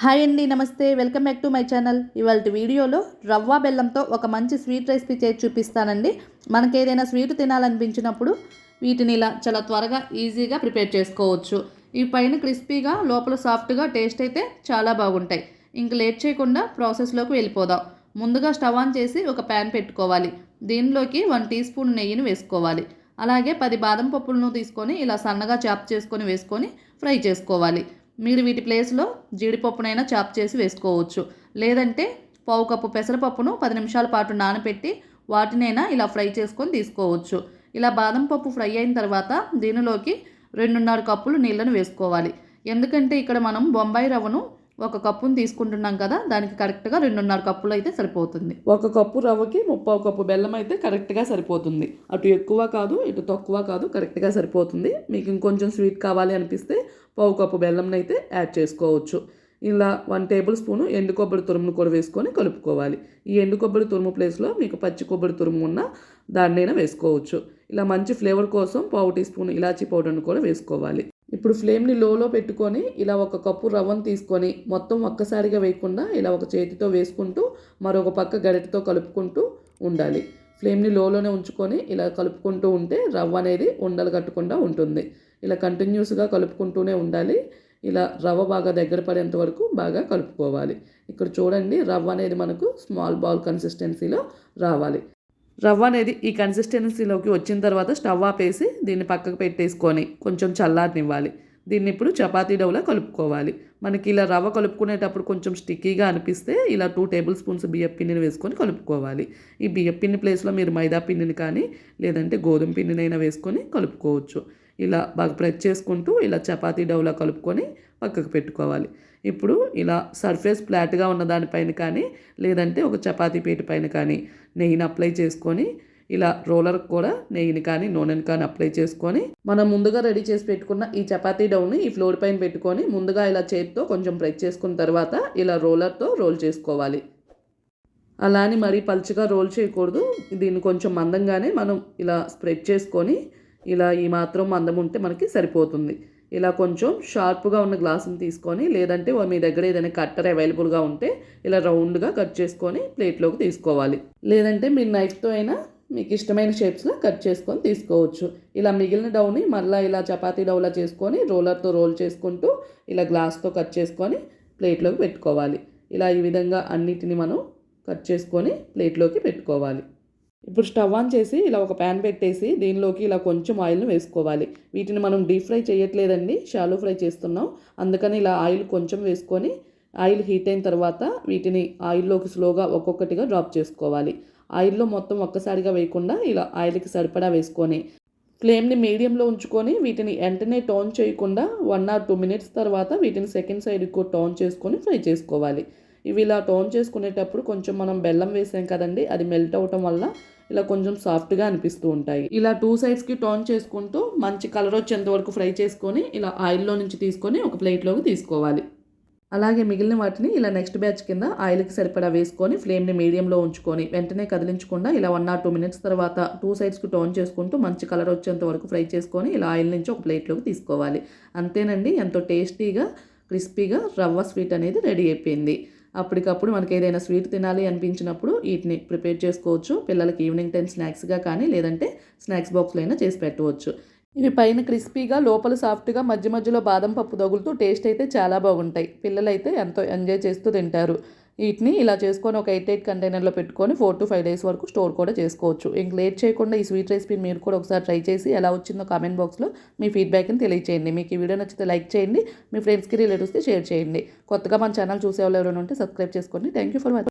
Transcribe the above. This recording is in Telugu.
హాయ్ అండి నమస్తే. Welcome back to my channel. ఇవాళ వీడియోలో రవ్వ బెల్లంతో ఒక మంచి స్వీట్ రెసిపీ చేసి చూపిస్తానండి. మనకి ఏదైనా స్వీట్ తినాలనిపించినప్పుడు వీటిని ఇలా చాలా త్వరగా ఈజీగా ప్రిపేర్ చేసుకోవచ్చు. ఈ పైన క్రిస్పీగా లోపల సాఫ్ట్గా టేస్ట్ అయితే చాలా బాగుంటాయి. ఇంక లేట్ చేయకుండా ప్రాసెస్లోకి వెళ్ళిపోదాం. ముందుగా స్టవ్ ఆన్ చేసి ఒక ప్యాన్ పెట్టుకోవాలి. దీనిలోకి వన్ టీ స్పూన్ నెయ్యిని వేసుకోవాలి. అలాగే పది బాదం పప్పులను తీసుకొని ఇలా సన్నగా చాప్ చేసుకొని వేసుకొని ఫ్రై చేసుకోవాలి. మీరు వీటి ప్లేస్లో జీడిపప్పునైనా చాప్ చేసి వేసుకోవచ్చు. లేదంటే పావు కప్పు పెసరపప్పును పది నిమిషాల పాటు నానబెట్టి వాటినైనా ఇలా ఫ్రై చేసుకొని తీసుకోవచ్చు. ఇలా బాదం పప్పు ఫ్రై అయిన తర్వాత దీనిలోకి రెండున్నర కప్పులు నీళ్ళను వేసుకోవాలి. ఎందుకంటే ఇక్కడ మనం బొంబాయి రవ్వను ఒక కప్పును తీసుకుంటున్నాం కదా దానికి కరెక్ట్గా రెండున్నర కప్పులు అయితే సరిపోతుంది. ఒక కప్పు రవ్వకి ముప్పావు కప్పు బెల్లం అయితే కరెక్ట్గా సరిపోతుంది. అటు ఎక్కువ కాదు ఇటు తక్కువ కాదు కరెక్ట్గా సరిపోతుంది. మీకు ఇంకొంచెం స్వీట్ కావాలి అనిపిస్తే పావు కప్పు బెల్లంనైతే యాడ్ చేసుకోవచ్చు. ఇలా వన్ టేబుల్ స్పూను ఎండు కొబ్బరి తురుమును కూడా వేసుకొని కలుపుకోవాలి. ఈ ఎండు కొబ్బరి తురుము ప్లేస్లో మీకు పచ్చి కొబ్బరి తురుము ఉన్న దాన్నైనా వేసుకోవచ్చు. ఇలా మంచి ఫ్లేవర్ కోసం పావు టీ స్పూన్ ఇలాచీ పౌడర్ను కూడా వేసుకోవాలి. ఇప్పుడు ఫ్లేమ్ని లోలో పెట్టుకొని ఇలా ఒక కప్పు రవ్వను తీసుకొని మొత్తం ఒక్కసారిగా వేయకుండా ఇలా ఒక చేతితో వేసుకుంటూ మరొక పక్క గరిటతో కలుపుకుంటూ ఉండాలి. ఫ్లేమ్ని లోలోనే ఉంచుకొని ఇలా కలుపుకుంటూ ఉంటే రవ్వ అనేది ఉండలు కట్టకుండా ఉంటుంది. ఇలా కంటిన్యూస్గా కలుపుకుంటూనే ఉండాలి. ఇలా రవ్వ బాగా దగ్గర పడేంత వరకు బాగా కలుపుకోవాలి. ఇక్కడ చూడండి రవ్వ అనేది మనకు స్మాల్ బౌల్ కన్సిస్టెన్సీలో రావాలి. రవ్వ అనేది ఈ కన్సిస్టెన్సీలోకి వచ్చిన తర్వాత స్టవ్ ఆపేసి దీన్ని పక్కకు పెట్టేసుకొని కొంచెం చల్లారనివ్వాలి. దీన్ని ఇప్పుడు చపాతీ డౌలా కలుపుకోవాలి. మనకి ఇలా రవ్వ కలుపుకునేటప్పుడు కొంచెం స్టిక్కీగా అనిపిస్తే ఇలా టూ టేబుల్ స్పూన్స్ బియ్యం పిండిని వేసుకొని కలుపుకోవాలి. ఈ బియ్యం పిండి ప్లేస్లో మీరు మైదా పిండిని కానీ లేదంటే గోధుమ పిండినైనా వేసుకొని కలుపుకోవచ్చు. ఇలా బాగా ప్రెస్ చేసుకుంటూ ఇలా చపాతీ డౌలా కలుపుకొని పక్కకు పెట్టుకోవాలి. ఇప్పుడు ఇలా సర్ఫేస్ ఫ్లాట్గా ఉన్న దానిపైన కానీ లేదంటే ఒక చపాతీ పీట పైన కానీ నెయ్యిని అప్లై చేసుకొని ఇలా రోలర్ కూడా నెయ్యిని కానీ నూనెని కానీ అప్లై చేసుకొని మనం ముందుగా రెడీ చేసి పెట్టుకున్న ఈ చపాతీ డౌన్ని ఈ ఫ్లోర్ పైన పెట్టుకొని ముందుగా ఇలా చేతితో కొంచెం ప్రెస్ చేసుకున్న తర్వాత ఇలా రోలర్తో రోల్ చేసుకోవాలి. అలా అని మరీ పలుచగా రోల్ చేయకూడదు. దీన్ని కొంచెం మందంగానే మనం ఇలా స్ప్రెడ్ చేసుకొని ఇలా ఈ మాత్రం మందం ఉంటే మనకి సరిపోతుంది. ఇలా కొంచెం షార్ప్గా ఉన్న గ్లాసుని తీసుకొని లేదంటే మీ దగ్గర ఏదైనా కట్టర్ అవైలబుల్గా ఉంటే ఇలా రౌండ్గా కట్ చేసుకొని ప్లేట్లోకి తీసుకోవాలి. లేదంటే మీరు నైఫ్తో అయినా మీకు ఇష్టమైన షేప్స్లో కట్ చేసుకొని తీసుకోవచ్చు. ఇలా మిగిలిన డౌని మళ్ళీ ఇలా చపాతీ డౌలా చేసుకొని రోలర్తో రోల్ చేసుకుంటూ ఇలా గ్లాస్తో కట్ చేసుకొని ప్లేట్లోకి పెట్టుకోవాలి. ఇలా ఈ విధంగా అన్నిటిని మనం కట్ చేసుకొని ప్లేట్లోకి పెట్టుకోవాలి. ఇప్పుడు స్టవ్ ఆన్ చేసి ఇలా ఒక ప్యాన్ పెట్టేసి దీనిలోకి ఇలా కొంచెం ఆయిల్ను వేసుకోవాలి. వీటిని మనం డీప్ ఫ్రై చేయట్లేదండి షాలో ఫ్రై చేస్తున్నాం. అందుకని ఇలా ఆయిల్ కొంచెం వేసుకొని ఆయిల్ హీట్ అయిన తర్వాత వీటిని ఆయిల్లోకి స్లోగా ఒక్కొక్కటిగా డ్రాప్ చేసుకోవాలి. ఆయిల్లో మొత్తం ఒక్కసారిగా వేయకుండా ఇలా ఆయిల్కి సరిపడా వేసుకొని ఫ్లేమ్ని మీడియంలో ఉంచుకొని వీటిని వెంటనే టర్న్ చేయకుండా వన్ ఆర్ టూ మినిట్స్ తర్వాత వీటిని సెకండ్ సైడ్కి టర్న్ చేసుకొని ఫ్రై చేసుకోవాలి. ఇవి ఇలా టోన్ చేసుకునేటప్పుడు కొంచెం మనం బెల్లం వేసాం కదండి అది మెల్ట్ అవటం వల్ల ఇలా కొంచెం సాఫ్ట్గా అనిపిస్తూ ఉంటాయి. ఇలా టూ సైడ్స్కి టోన్ చేసుకుంటూ మంచి కలర్ వచ్చేంత వరకు ఫ్రై చేసుకొని ఇలా ఆయిల్లో నుంచి తీసుకొని ఒక ప్లేట్లోకి తీసుకోవాలి. అలాగే మిగిలిన వాటిని ఇలా నెక్స్ట్ బ్యాచ్ కింద ఆయిల్కి సరిపడా వేసుకొని ఫ్లేమ్ని మీడియంలో ఉంచుకొని వెంటనే కదిలించకుండా ఇలా వన్ ఆర్ టూ మినిట్స్ తర్వాత టూ సైడ్స్కి టోన్ చేసుకుంటూ మంచి కలర్ వచ్చేంత వరకు ఫ్రై చేసుకొని ఇలా ఆయిల్ నుంచి ఒక ప్లేట్లోకి తీసుకోవాలి. అంతేనండి ఎంతో టేస్టీగా క్రిస్పీగా రవ్వ స్వీట్ అనేది రెడీ అయిపోయింది. అప్పటికప్పుడు మనకి ఏదైనా స్వీట్ తినాలి అనిపించినప్పుడు వీటిని ప్రిపేర్ చేసుకోవచ్చు. పిల్లలకి ఈవినింగ్ టైం స్నాక్స్గా కానీ లేదంటే స్నాక్స్ బాక్స్లో అయినా చేసి పెట్టవచ్చు. ఇవి పైన క్రిస్పీగా లోపల సాఫ్ట్గా మధ్య మధ్యలో బాదం పప్పు తగులుతూ టేస్ట్ అయితే చాలా బాగుంటాయి. పిల్లలు అయితే ఎంతో ఎంజాయ్ చేస్తూ తింటారు. వీటిని ఇలా చేసుకొని ఒక ఎయిట్ ఎయిట్ కంటైనర్లో పెట్టుకొని ఫోర్ టు ఫైవ్ డేస్ వరకు స్టోర్ కూడా చేసుకోవచ్చు. ఇంక లేట్ చేయకుండా ఈ స్వీట్ రెసిపీని మీరు కూడా ఒకసారి ట్రై చేసి ఎలా వచ్చిందో కామెంట్ బాక్స్లో మీ ఫీడ్బ్యాక్ని తెలియచేయండి. మీకు ఈ వీడియో నచ్చితే లైక్ చేయండి మీ ఫ్రెండ్స్కి రిలేటివ్స్కి షేర్ చేయండి. కొత్తగా మన ఛానల్ చూసే వాళ్ళు ఎవరైనా ఉంటే సబ్స్క్రైబ్ చేసుకోండి. Thank you for watching